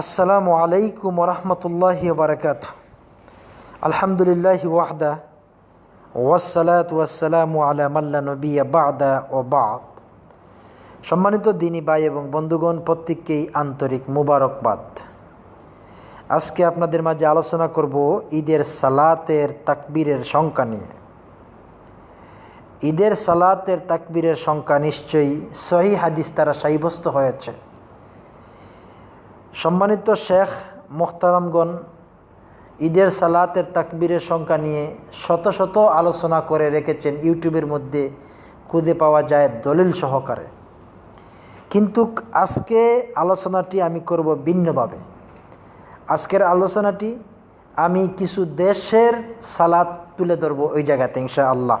আসসালামু আলাইকুম রহমতুল্লাহ বারকাত আলহামদুলিল্লাহ ওয়াহদা ওয়াসালাত ওয়াসালামু আলা মাল্লা নবী বাদা ও বাদ। সম্মানিত দিনী ভাই এবং বন্ধুগণ, প্রত্যেককেই আন্তরিক মুবারকবাদ। আজকে আপনাদের মাঝে আলোচনা করব ঈদের সালাতের তাকবীরের সংখ্যা নিয়ে। ঈদের সালাতের তাকবীরের সংখ্যা নিশ্চয়ই সহি হাদিস তারা সাব্যস্ত হয়েছে। সম্মানিত শেখ মোখতারামগণ ঈদের সালাতের তাকবীরের সংখ্যা নিয়ে শত শত আলোচনা করে রেখেছেন ইউটিউবের মধ্যে, খুঁজে পাওয়া যায় দলিল সহকারে। কিন্তু আজকে আলোচনাটি আমি করব ভিন্নভাবে। আজকের আলোচনাটি আমি কিছু দেশের সালাত তুলে ধরব ওই জায়গাতে ইনশা আল্লাহ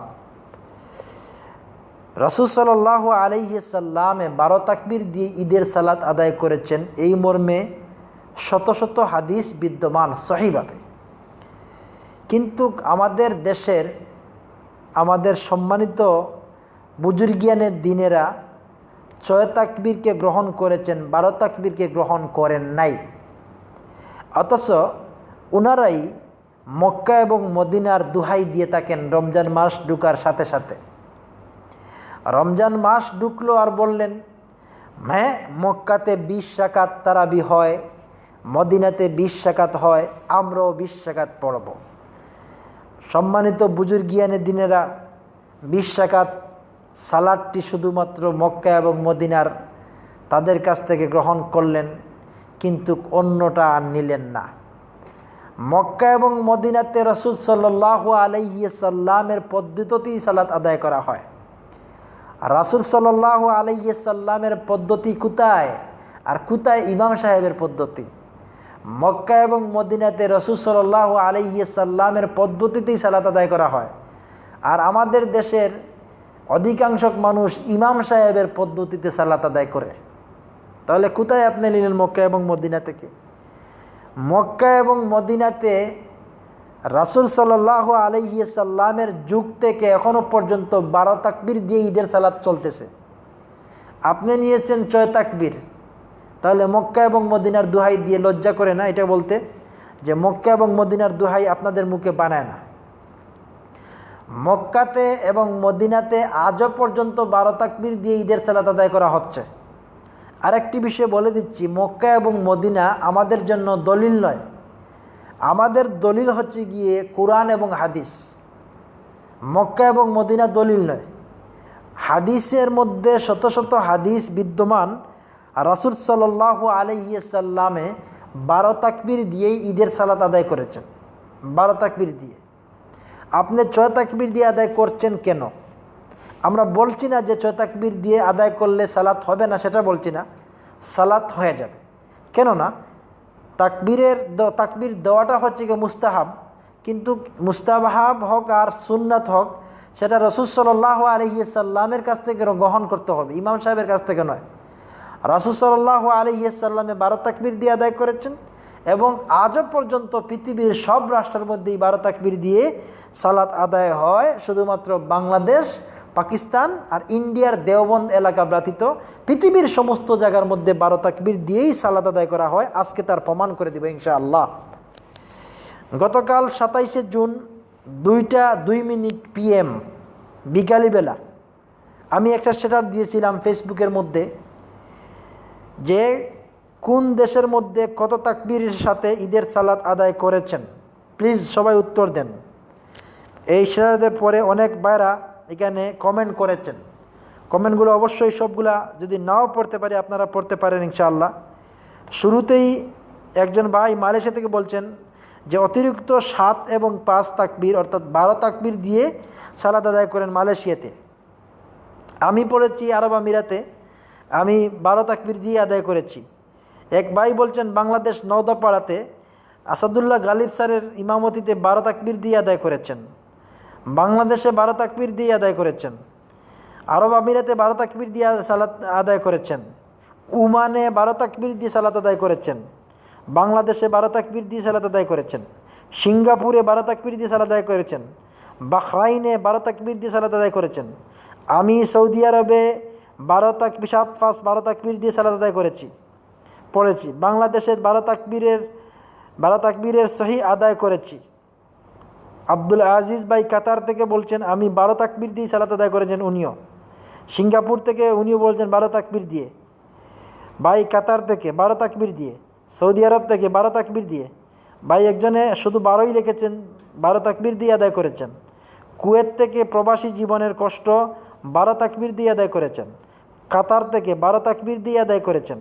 রসুল সাল্লাহ আলাইসাল্লামে বারো তাকবির দিয়ে ঈদের সালাত আদায় করেছেন। এই মর্মে শত শত হাদিস বিদ্যমান, সহিভাবে। কিন্তু আমাদের দেশের, আমাদের সম্মানিত বুজুর্গিয়ানের দিনেরা ছয় তাকবীরকে গ্রহণ করেছেন, বারো তাকবীরকে গ্রহণ করেন নাই। অথচ ওনারাই মক্কা এবং মদিনার দুহাই দিয়ে থাকেন রমজান মাস ঢুকার সাথে সাথে। রমজান মাস ঢুকলো আর বললেন হ্যাঁ মক্কাতে বিশ শাকাত তারাবি হয়, মদিনাতে বিশ শাকাত হয়, আমরাও বিশ শাকাত পড়ব। সম্মানিত বুজুর বুজুর্গিয়ানের দিনেরা, বিশ শাকাত সালাদটি শুধুমাত্র মক্কা এবং মদিনার তাদের কাছ থেকে গ্রহণ করলেন, কিন্তু অন্যটা আর নিলেন না। মক্কা এবং মদিনাতে রসুল সাল্লাহ আলাইসাল্লামের পদ্ধতিতেই সালাত আদায় করা হয়। রাসুল সাল্লাহ আলাইসাল্লামের পদ্ধতি কোথায়? আর কোথায় ইমাম সাহেবের পদ্ধতি? মক্কা এবং মদিনাতে রসুল সাল্লাহ আলাইসাল্লামের পদ্ধতিতেই সালাত আদায় করা হয়। আর আমাদের দেশের অধিকাংশ মানুষ ইমাম সাহেবের পদ্ধতিতে সালাত আদায় করে। তাহলে কোথায় আপনি নিলেন মক্কা এবং মদিনা থেকে? মক্কা এবং মদিনাতে রাসুল সাল্লাহ আলহিসাল্লামের যুগ থেকে এখনও পর্যন্ত বারো তাকবির দিয়ে ঈদের সালাদ চলতেছে। আপনি নিয়েছেন ছয় তাকবির। তাহলে মক্কা এবং মদিনার দুহাই দিয়ে লজ্জা করে না এটা বলতে? যে মক্কা এবং মদিনার দুহাই আপনাদের মুখে বানায় না। মক্কাতে এবং মদিনাতে আজও পর্যন্ত বারো তাকবির দিয়ে ঈদের সালাত আদায় করা হচ্ছে। আরেকটি বিষয় বলে দিচ্ছি, মক্কা এবং মদিনা আমাদের জন্য দলিল নয়। আমাদের দলিল হচ্ছে গিয়ে কোরআন এবং হাদিস। মক্কা এবং মদিনা দলিল নয়। হাদিসের মধ্যে শত শত হাদিস বিদ্যমান। রাসুল সাল্লাহ আলহিসাল্লামে বারো তাকবির দিয়েই ঈদের সালাত আদায় করেছেন। বারো তাকবির দিয়ে। আপনি ছয় তাকবির দিয়ে আদায় করছেন কেন? আমরা বলছি না যে ছয় তাকবির দিয়ে আদায় করলে সালাত হবে না, সেটা বলছি না। সালাত হয়ে যাবে। কেননা তাকবীরের তাকবীর দেওয়াটা হচ্ছে কি মুস্তাহাব। কিন্তু মুস্তাহাব হোক আর সুন্নাত হোক, সেটা রসুল সাল্লাহ আলহিসাল্লামের কাছ থেকে গ্রহণ করতে হবে, ইমাম সাহেবের কাছ থেকে নয়। রাসুল সাল্লাহ আলহিসাল্লামে বারো তাকবির দিয়ে আদায় করেছেন এবং আজও পর্যন্ত পৃথিবীর সব রাষ্ট্রের মধ্যেই বারো তাকবির দিয়ে সালাত আদায় হয়, শুধুমাত্র বাংলাদেশ পাকিস্তান আর ইন্ডিয়ার দেওবন্দ এলাকা ব্যতীত পৃথিবীর সমস্ত জায়গার মধ্যে বারো তাকবির দিয়েই সালাদ আদায় করা হয়, আজকে তার প্রমাণ করে দেবে ইনশাআল্লাহ। গতকাল সাতাইশে জুন দুইটা দুই মিনিট পিএম বিকালিবেলা আমি একটা সেটার দিয়েছিলাম ফেসবুকের মধ্যে যে কোন দেশের মধ্যে কত তাকবিরের সাথে ঈদের সালাদ আদায় করেছেন। প্লিজ সবাই উত্তর দেন। এই সেটাদের পরে অনেক বাইরা এখানে কমেন্ট করেছেন। কমেন্টগুলো অবশ্যই সবগুলা যদি নাও পড়তে পারি, আপনারা পড়তে পারেন ইনশাআল্লাহ। শুরুতেই একজন ভাই মালয়েশিয়া থেকে বলছেন যে, অতিরিক্ত সাত এবং পাঁচ তাকবির, অর্থাৎ বারো তাকবির দিয়ে সালাদ আদায় করেন মালয়েশিয়াতে। আমি পড়েছি আরব আমিরাতে, আমি বারো তাকবির দিয়ে আদায় করেছি। এক ভাই বলছেন, বাংলাদেশ নওদাপাড়াতে আসাদুল্লাহ গালিব স্যারের ইমামতিতে বারো তাকবির দিয়ে আদায় করেছেন। বাংলাদেশে বারো তাকবির দিয়ে আদায় করেছেন। আরব আমিরাতে বারো তাকবির দিয়ে সালাত আদায় করেছেন। উমানে বারো তাকবির দিয়ে সালাত আদায় করেছেন। বাংলাদেশে বারো তাকবির দিয়ে সালাত আদায় করেছেন। সিঙ্গাপুরে বারো তাকবির দিয়ে সালাত আদায় করেছেন। বাহরাইনে বারো তাকবির দিয়ে সালাত আদায় করেছেন। আমি সৌদি আরবে বারো তাকবি সাত পাঁচ বারো তাকবির দিয়ে সালাত আদায় করেছি। পড়েছি। বাংলাদেশের বারো তাকবীরের বারো তাকবীরের সহি আদায় করেছি। আব্দুল আজিজ ভাই কাতার থেকে বলছেন, আমি বারো তাকবির দিয়ে সালাত আদায় করেছেন উনিও। সিঙ্গাপুর থেকে উনিও বলছেন, বারো তাকবির দিয়ে। ভাই কাতার থেকে, বারো তাকবির দিয়ে। সৌদি আরব থেকে, বারো তাকবির দিয়ে। ভাই একজনে শুধু বারোই লিখেছেন, বারো তাকবির দিয়ে আদায় করেছেন। কুয়েত থেকে প্রবাসী জীবনের কষ্ট, বারো তাকবির দিয়ে আদায় করেছেন। কাতার থেকে, বারো তাকবির দিয়ে আদায় করেছেন।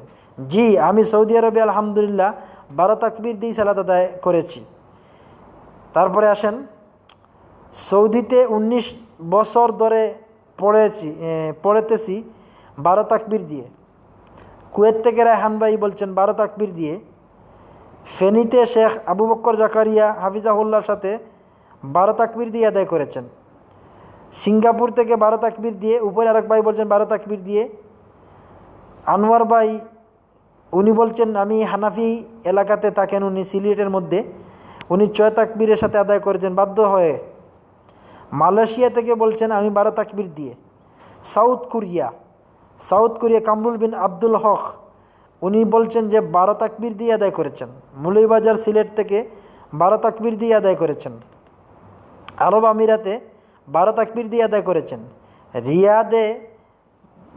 জি, আমি সৌদি আরবে, আলহামদুলিল্লাহ, বারো তাকবির দিয়ে সালাত আদায় করেছি। তারপরে আসেন সৌদিতে ১৯ বছর ধরে পড়েছি পড়েতেছি বারো তাকবীর দিয়ে। কুয়েত থেকে রায়হান ভাই বলছেন, বারো তাকবীর দিয়ে। ফেনীতে শেখ আবু বক্কর জাকারিয়া হাফিজাহুল্লার সাথে বারো তাকবীর দিয়ে আদায় করেছেন। সিঙ্গাপুর থেকে বারো তাকবীর দিয়ে, উপরে আরেক ভাই বলছেন, বারো তাকবির দিয়ে। আনোয়ার ভাই, উনি বলছেন, আমি হানাফি এলাকাতে থাকেন উনি সিলেটের মধ্যে। উনি ছয় তাকবীরের সাথে আদায় করেছেন। বাধ্য হয়ে মালয়েশিয়া থেকে বলছেন, আমি বারো তাকবির দিয়ে। South Korea South Korea Kamrul bin Abdul Haque, উনি বলছেন যে বারো তাকবির দিয়ে আদায় করেছেন। মুলইবাজার সিলেট থেকে বারো তাকবির দিয়ে আদায় করেছেন। আরব আমিরাতে বারো তাকবির দিয়ে আদায় করেছেন। রিয়াদে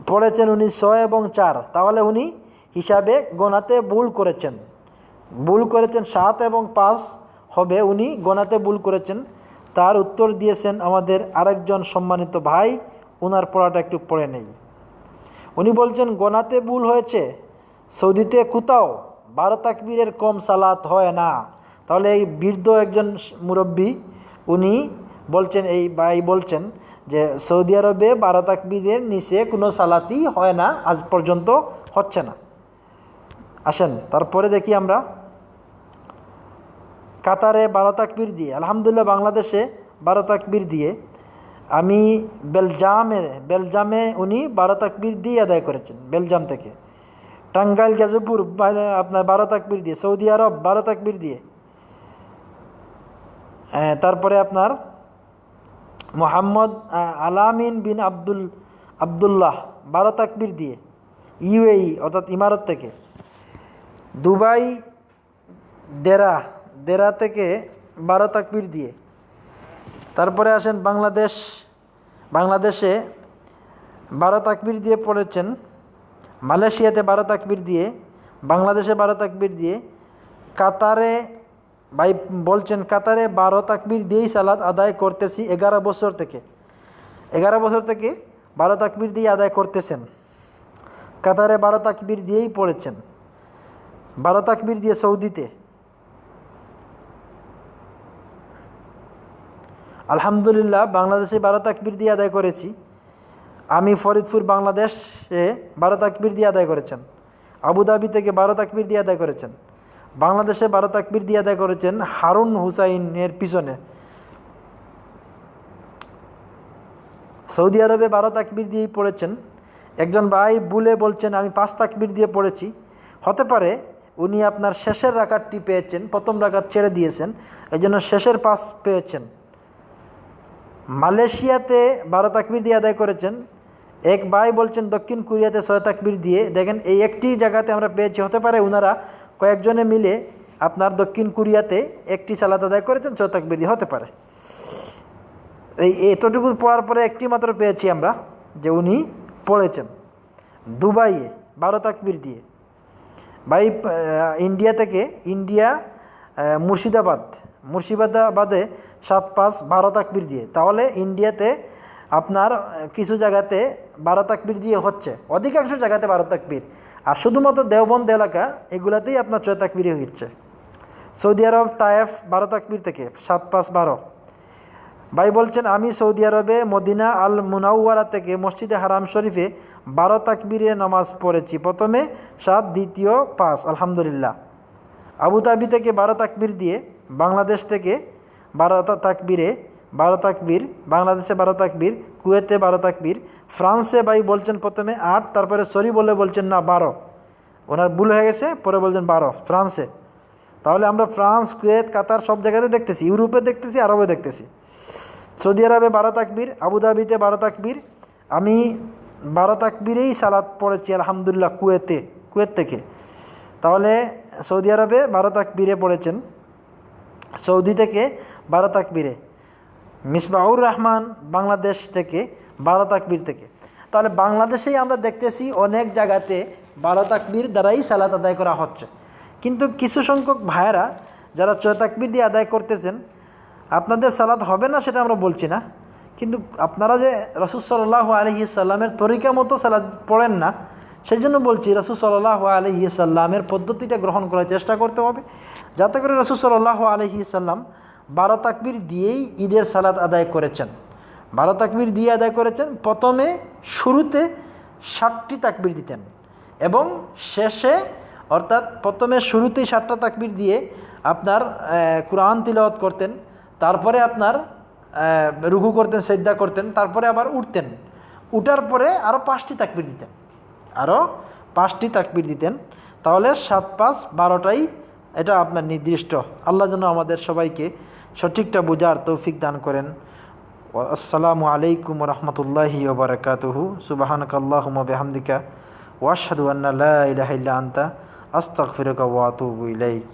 পড়েছেন উনি ছয় এবং চার। তাহলে উনি হিসাবে গোনাতে ভুল করেছেন। ভুল করেছেন সাত এবং পাঁচ হবে উনি গোনাতে ভুল করেছেন। তার উত্তর দিয়েছেন আমাদের আরেকজন সম্মানিত ভাই ওনার পড়াটা একটু পড়ে নেই। উনি বলছেন, গোনাতে ভুল হয়েছে, সৌদিতে কোথাও বারো তাকবীরের কম সালাত হয় না। তাহলে এই বৃদ্ধ একজন মুরব্বী, উনি বলছেন, এই ভাই বলছেন যে, সৌদি আরবে বারো তাকবীরের নিচে কোনো সালাতই হয় না, আজ পর্যন্ত হচ্ছে না। আসেন, তারপরে দেখি আমরা কাতারে বারো তাকবীর দিয়ে আলহামদুলিল্লাহ বাংলাদেশে বারো তাকবীর দিয়ে আমি বেলজামে বেলজামে উনি বারো তাকবীর দিয়ে আদায় করেছেন বেলজাম থেকে। টাঙ্গাইল গাজীপুর আপনার বারো তাকবীর দিয়ে সৌদি আরব বারো তাকবীর দিয়ে। হ্যাঁ, তারপরে আপনার মোহাম্মদ আলামিন বিন আব্দুল আবদুল্লাহ বারো তাকবীর দিয়ে ইউএই অর্থাৎ ইমারত থেকে। দুবাই দেরা দেরা থেকে বারো তাকবির দিয়ে। তারপরে আসেন বাংলাদেশ, বাংলাদেশে বারো তাকবির দিয়ে পড়েছেন, মালয়েশিয়াতে বারো তাকবির দিয়ে, বাংলাদেশে বারো তাকবির দিয়ে, কাতারে, ভাই বলছেন কাতারে বারো তাকবির দিয়েই সালাদ আদায় করতেছি এগারো বছর থেকে। এগারো বছর থেকে বারো তাকবীর দিয়ে আদায় করতেছেন। কাতারে বারো তাকবির দিয়েই পড়েছেন। বারো তাকবির দিয়ে সৌদিতে। আলহামদুলিল্লাহ, বাংলাদেশে বারো তাকবির দিয়ে আদায় করেছি। আমি ফরিদপুর, বাংলাদেশে বারো তাকবির দিয়ে আদায় করেছেন। আবুধাবি থেকে বারো তাকবির দিয়ে আদায় করেছেন। বাংলাদেশে বারো তাকবির দিয়ে আদায় করেছেন হারুন হুসাইনের পিছনে। সৌদি আরবে বারো তাকবির দিয়েই পড়েছেন। একজন ভাই বুলে বলছেন, আমি পাঁচ তাকবির দিয়ে পড়েছি। হতে পারে উনি আপনার শেষের রাকাতটি পেয়েছেন, প্রথম রাকাত ছেড়ে দিয়েছেন এই জন্য শেষের পাস পেয়েছেন। মালয়েশিয়াতে বারো তাকবির দিয়ে আদায় করেছেন। এক ভাই বলছেন দক্ষিণ কোরিয়াতে ছয় তাকবির দিয়ে দেখেন এই একটি জায়গাতে আমরা পেয়েছি। হতে পারে ওনারা কয়েকজনে মিলে আপনার দক্ষিণ কোরিয়াতে একটি সালাত আদায় করেছেন ছয় তাকবির দিয়ে। হতে পারে। এই এতটুকু পড়ার পরে একটি মাত্র পেয়েছি আমরা যে উনি পড়েছেন দুবাইয়ে বারো তাকবির দিয়ে। আহ, ইন্ডিয়া থেকে ইন্ডিয়া মুর্শিদাবাদ মুর্শিদাবাদে সাত পাঁচ বারো তাকবির দিয়ে। তাহলে ইন্ডিয়াতে আপনার কিছু জায়গাতে বারো তাকবির দিয়ে হচ্ছে। অধিকাংশ জায়গাতে বারো তাকবির। আর শুধুমাত্র দেওবন্দ এলাকা, এগুলাতেই আপনার ছয় তাকবিরই হচ্ছে। সৌদি আরব, তায়েফ, বারো তাকবির থেকে, সাত পাঁচ বারো। ভাই বলছেন, আমি সৌদি আরবে মদিনা আল মুনাওয়ারা থেকে মসজিদে হারাম শরীফে বারো তাকবিরে নামাজ পড়েছি। প্রথমে সাত, দ্বিতীয় পাঁচ। আলহামদুলিল্লাহ। আবুধাবি থেকে বারো তাকবির দিয়ে বাংলাদেশ থেকে বারো তাকবীরে বারো তাকবীর, বাংলাদেশে বারো তাকবীর, কুয়েতে বারো তাকবীর, ফ্রান্সে ভাই বলছেন প্রথমে আট, তারপরে সরি বলে বলছেন না, বারো। ওনার ভুল হয়ে গেছে, পরে বলছেন বারো, ফ্রান্সে। তাহলে আমরা ফ্রান্স, কুয়েত, কাতার সব জায়গাতে দেখতেছি, ইউরোপে দেখতেছি, আরবে দেখতেছি। সৌদি আরবে বারো তাকবীর আবুধাবিতে বারো তাকবীর। আমি বারো তাকবীরেই সালাদ পড়েছি, আলহামদুলিল্লাহ, কুয়েতে, কুয়েত থেকে। তাহলে সৌদি আরবে বারো তাকবীরে পড়েছেন। সৌদি থেকে বারো তাকবীরে, মিসবাউর রহমান বাংলাদেশ থেকে বারো তাকবীর থেকে। তাহলে বাংলাদেশেই আমরা দেখতেছি অনেক জায়গাতে বারো তাকবীর দ্বারাই সালাত আদায় করা হচ্ছে। কিন্তু কিছু সংখ্যক ভাইয়েরা যারা ছয় তাকবীর দিয়ে আদায় করতেছেন, আপনাদের সালাত হবে না সেটা আমরা বলছি না। কিন্তু আপনারা যে রসুল সাল্লাহ আলহি সাল্লামের তরিকা মতো সালাদ পড়েন না সেই জন্য বলছি রসুল সাল্লাহ আলহি সাল্লামের পদ্ধতিটা গ্রহণ করার চেষ্টা করতে হবে। যাতে করে রসুল সাল্লাহ আলহি সাল্লাম বারো তাকবির দিয়েই ঈদের সালাদ আদায় করেছেন। বারো তাকবির দিয়ে আদায় করেছেন, প্রথমে শুরুতে ষাটটি তাকবির দিতেন এবং শেষে অর্থাৎ প্রথমে শুরুতেই ষাটটা তাকবির দিয়ে আপনার কোরআন তিলাওয়াত করতেন, তারপরে আপনার রুঘু করতেন সেদ্ধা করতেন, তারপরে আবার উঠতেন। উঠার পরে আরও পাঁচটি তাকবির দিতেন। আরও পাঁচটি তাকবির দিতেন। তাহলে সাত পাঁচ বারোটাই এটা আপনার নির্দিষ্ট। আল্লাহ যেন আমাদের সবাইকে সঠিকটা বোঝার তৌফিক দান করেন। আসসালামু আলাইকুম রহমতুল্লাহি ওবরাকাতুহু সুবাহানক আল্লাহুম বেহামদিকা। ওয়াশহাদু আন্না লা ইলাহা ইল্লা ওয়া ইলাইক।